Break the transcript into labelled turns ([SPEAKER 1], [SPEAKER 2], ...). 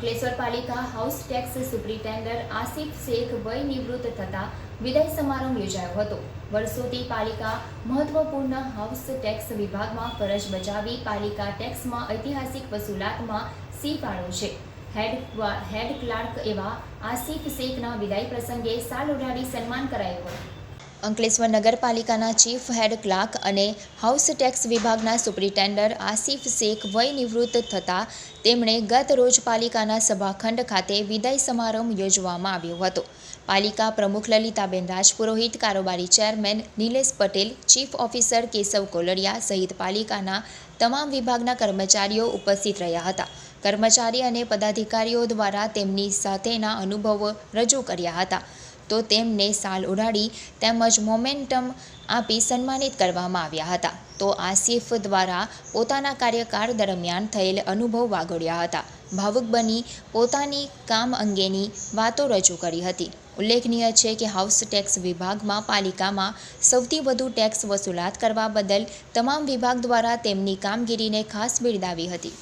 [SPEAKER 1] અંકલેશ્વર પાલિકા house tax superintendent Asif Shaikh વય નિવૃત્ત થતા વિદાય સમારંભ યોજાયો હતો. વર્ષોથી પાલિકા મહત્વપૂર્ણ હાઉસ ટેક્સ વિભાગમાં ફરજ બજાવી પાલિકા ટેક્સમાં ઐતિહાસિક વસૂલાતમાં સી ફાળો છે. હેડ હેડ ક્લાર્ક એવા આસિફ શેખના વિદાય પ્રસંગે સાલ ઉડાડી સન્માન કરાયું હતું. અંકલેશ્વર નગરપાલિકાના ચીફ હેડ ક્લાર્ક અને હાઉસ ટેક્સ વિભાગના સુપ્રિન્ટેન્ડર આસિફ શેખ વય નિવૃત્ત થતાં તેમણે ગત રોજ પાલિકાના સભાખંડ ખાતે વિદાય સમારંભ યોજવામાં આવ્યો હતો. પાલિકા પ્રમુખ લલિતાબેન રાજપુરોહિત, કારોબારી chairman Nilesh Patel, chief officer Keshav Koldiya સહિત પાલિકાના તમામ વિભાગના કર્મચારીઓ ઉપસ્થિત રહ્યા હતા. કર્મચારી અને પદાધિકારીઓ દ્વારા તેમની સાથેના અનુભવો રજૂ કર્યા હતા. તો તેમને સાલ ઉડાડી તેમજ મોમેન્ટમ આપી સન્માનિત કરવામાં આવ્યા હતા. તો આસિફ દ્વારા પોતાના કાર્યકાળ દરમિયાન થયેલ અનુભવ વાગોળ્યા હતા. ભાવુક બની પોતાની કામ અંગેની વાતો રજૂ કરી હતી. ઉલ્લેખનીય છે કે હાઉસ ટેક્સ વિભાગમાં પાલિકામાં સૌથી વધુ ટેક્સ વસૂલાત કરવા બદલ તમામ વિભાગ દ્વારા તેમની કામગીરીને ખાસ બિરદાવી હતી.